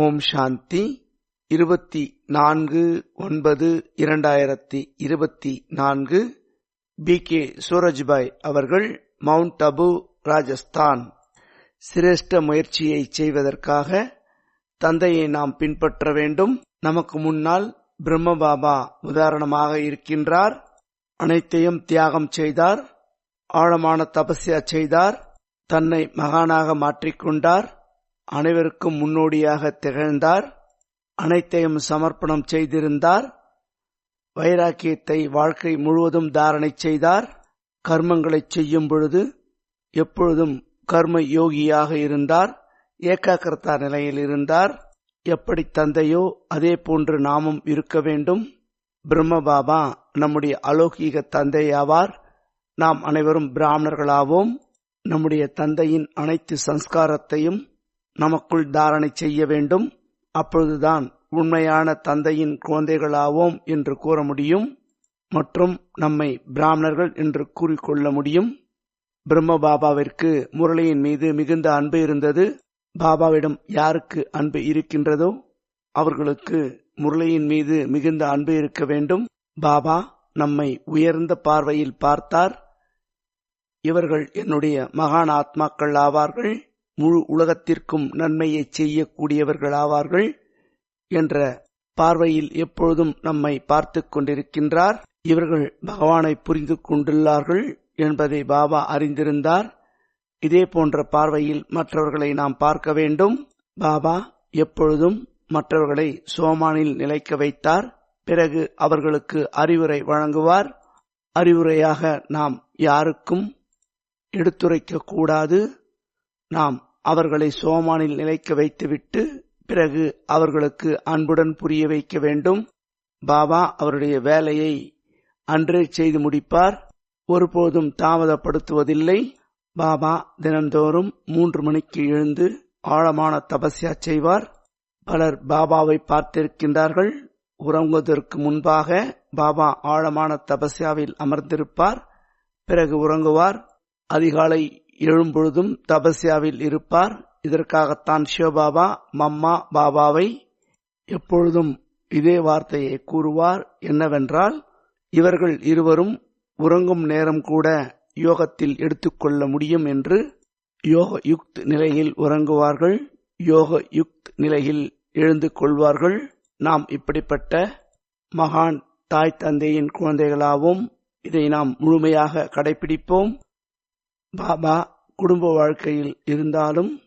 ஓம் சாந்தி. இருபத்தி நான்கு ஒன்பது இரண்டாயிரத்தி இருபத்தி நான்கு. பி. கே. சூரஜ்பாய் அவர்கள் மவுண்ட் அபு ராஜஸ்தான். சிரேஷ்ட முயற்சியை செய்வதற்காக தந்தையை நாம் பின்பற்ற வேண்டும். நமக்கு முன்னால் பிரம்ம பாபா உதாரணமாக இருக்கின்றார். அனைத்தையும் தியாகம் செய்தார். ஆழமான தபஸ்யா செய்தார். தன்னை மகானாக மாற்றிக்கொண்டார். அனைவருக்கும் முன்னோடியாக திகழ்ந்தார். அனைத்தையும் சமர்ப்பணம் செய்திருந்தார். வைராக்கியத்தை வாழ்க்கை முழுவதும் தாரணை செய்தார். கர்மங்களை செய்யும் பொழுது எப்பொழுதும் கர்ம யோகியாக இருந்தார். ஏகாக்கிரதா நிலையில் இருந்தார். எப்படி தந்தையோ அதே போன்று நாமும் இருக்க வேண்டும். பிரம்ம பாபா நம்முடைய அலௌகீக தந்தையாவார். நாம் அனைவரும் பிராமணர்களாவோம். நம்முடைய தந்தையின் அனைத்து சம்ஸ்காரத்தையும் நமக்குள் தாரணை செய்ய வேண்டும். அப்பொழுதுதான் உண்மையான தந்தையின் குழந்தைகளாவோம் என்று கூற முடியும் மற்றும் நம்மை பிராமணர்கள் என்று கூறிக்கொள்ள முடியும். பிரம்ம பாபாவிற்கு முரளியின் மீது மிகுந்த அன்பு இருந்தது. பாபாவிடம் யாருக்கு அன்பு இருக்கின்றதோ அவர்களுக்கு முரளியின் மீது மிகுந்த அன்பு இருக்க வேண்டும். பாபா நம்மை உயர்ந்த பார்வையில் பார்த்தார். இவர்கள் என்னுடைய மகான் ஆத்மாக்கள் ஆவார்கள். முழு உலகத்திற்கும் நன்மையை செய்யக்கூடியவர்களாவார்கள் என்ற பார்வையில் எப்பொழுதும் நம்மை பார்த்து கொண்டிருக்கின்றார். இவர்கள் பகவானை புரிந்து கொண்டுள்ளார்கள் என்பதை பாபா அறிந்திருந்தார். இதே போன்ற பார்வையில் மற்றவர்களை நாம் பார்க்க வேண்டும். பாபா எப்பொழுதும் மற்றவர்களை சோமானில் நிலைக்க வைத்தார். பிறகு அவர்களுக்கு அறிவுரை வழங்குவார். அறிவுரையாக நாம் யாருக்கும் எடுத்துரைக்க கூடாது. நாம் அவர்களை சோமானில் நிலைக்க வைத்துவிட்டு பிறகு அவர்களுக்கு அன்புடன் புரிய வைக்க வேண்டும். பாபா அவருடைய வேலையை அன்றே செய்து முடிப்பார். ஒருபோதும் தாமதப்படுத்துவதில்லை. பாபா தினந்தோறும் மூன்று மணிக்கு எழுந்து ஆழமான தபஸ்யா செய்வார். பலர் பாபாவை பார்த்திருக்கின்றார்கள். உறங்குவதற்கு முன்பாக பாபா ஆழமான தபஸ்யாவில் அமர்ந்திருப்பார். பிறகு உறங்குவார். அதிகாலை எழும்பொழுதும் தபஸ்யாவில் இருப்பார். இதற்காகத்தான் சிவபாபா மம்மா பாபாவை எப்பொழுதும் இதே வார்த்தையை கூறுவார். என்னவென்றால் இவர்கள் இருவரும் உறங்கும் நேரம் கூட யோகத்தில் எடுத்துக்கொள்ள முடியும் என்று யோக யுக்த் நிலையில் உறங்குவார்கள். யோக யுக்த் நிலையில் எழுந்து கொள்வார்கள். நாம் இப்படிப்பட்ட மகான் தாய் தந்தையின் குழந்தைகளாகவும் இதை நாம் முழுமையாக கடைபிடிப்போம். பாபா குடும்ப வாழ்க்கையில் இருந்தாலும்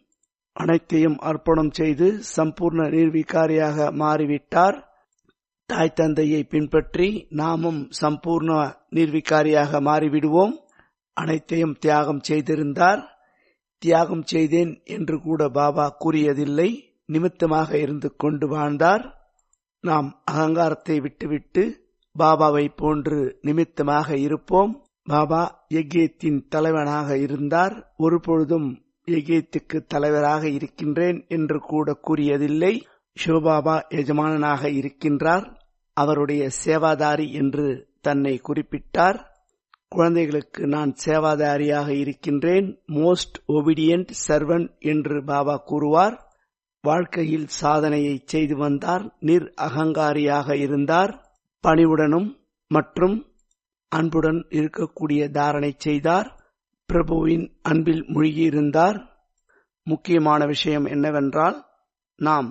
அனைத்தையும் அர்ப்பணம் செய்து சம்பூர்ண நிர்வீகாரியாக மாறிவிட்டார். தாய் தந்தையை பின்பற்றி நாமும் சம்பூர்ண நிர்வீகாரியாக மாறிவிடுவோம். அனைத்தையும் தியாகம் செய்திருந்தார். தியாகம் செய்தேன் என்று கூட பாபா கூறியதில்லை. நிமித்தமாக இருந்து கொண்டு வாழ்ந்தார். நாம் அகங்காரத்தை விட்டுவிட்டு பாபாவை போன்று நிமித்தமாக இருப்போம். பாபா எகேத்தின் தலைவனாக இருந்தார். ஒருபொழுதும் எகேத்துக்கு தலைவராக இருக்கின்றேன் என்று கூட கூறியதில்லை. சிவபாபா எஜமானனாக இருக்கின்றார். அவருடைய சேவாதாரி என்று தன்னை குறிப்பிட்டார். குழந்தைகளுக்கு நான் சேவாதாரியாக இருக்கின்றேன். மோஸ்ட் ஒபிடியன்ட் சர்வன் என்று பாபா கூறுவார். வாழ்க்கையில் சாதனையை செய்து வந்தார். நிர் அகங்காரியாக இருந்தார். பணிவுடனும் மற்றும் அன்புடன் இருக்கக்கூடிய தாரணை செய்தார். பிரபுவின் அன்பில் மூழ்கியிருந்தார். முக்கியமான விஷயம் என்னவென்றால் நாம்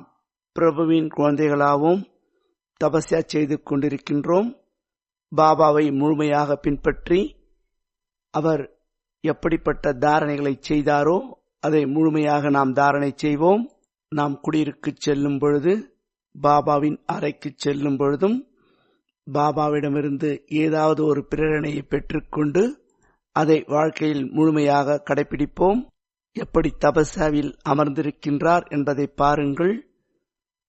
பிரபுவின் குழந்தைகளாகவும் தபஸ்யா செய்து கொண்டிருக்கின்றோம். பாபாவை முழுமையாக பின்பற்றி அவர் எப்படிப்பட்ட தாரணைகளை செய்தாரோ அதை முழுமையாக நாம் தாரணை செய்வோம். நாம் குடியிருக்கு செல்லும் பொழுது பாபாவின் அறைக்கு செல்லும் பொழுதும் பாபாவிடமிருந்து ஏதாவது ஒரு பிரேரணையை பெற்றுக்கொண்டு அதை வாழ்க்கையில் முழுமையாக கடைபிடிப்போம். எப்படி தபசாவில் அமர்ந்திருக்கின்றார் என்பதை பாருங்கள்.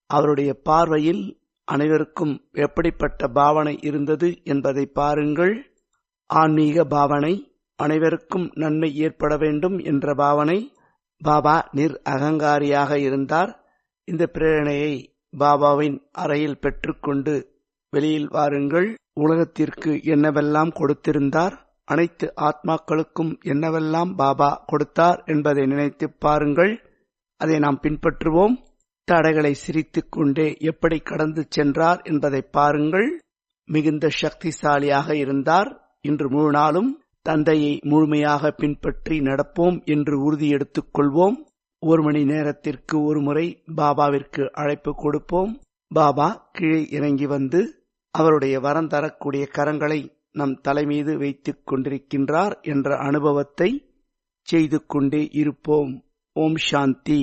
அவருடைய பார்வையில் அனைவருக்கும் எப்படிப்பட்ட பாவனை இருந்தது என்பதை பாருங்கள். ஆன்மீக பாவனை அனைவருக்கும் நன்மை ஏற்பட வேண்டும் என்ற பாவனை. பாபா நிர் அகங்காரியாக இருந்தார். இந்த பிரேரணையை பாபாவின் அறையில் பெற்றுக்கொண்டு வெளியில் வாருங்கள். உலகத்திற்கு என்னவெல்லாம் கொடுத்திருந்தார்? அனைத்து ஆத்மாக்களுக்கும் என்னவெல்லாம் பாபா கொடுத்தார் என்பதை நினைத்து பாருங்கள். அதை நாம் பின்பற்றுவோம். தடைகளை சிரித்துக் கொண்டே எப்படி கடந்து சென்றார் என்பதை பாருங்கள். மிகுந்த சக்திசாலியாக இருந்தார். இன்று முழு நாளும் தந்தையை முழுமையாக பின்பற்றி நடப்போம் என்று உறுதி எடுத்துக் கொள்வோம். ஒரு மணி நேரத்திற்கு ஒரு முறை பாபாவிற்கு அழைப்பு கொடுப்போம். பாபா கீழே இறங்கி வந்து அவருடைய வரம் தரக்கூடிய கரங்களை நம் தலைமீது வைத்துக் கொண்டிருக்கின்றார் என்ற அனுபவத்தை செய்து கொண்டே இருப்போம். ஓம் சாந்தி.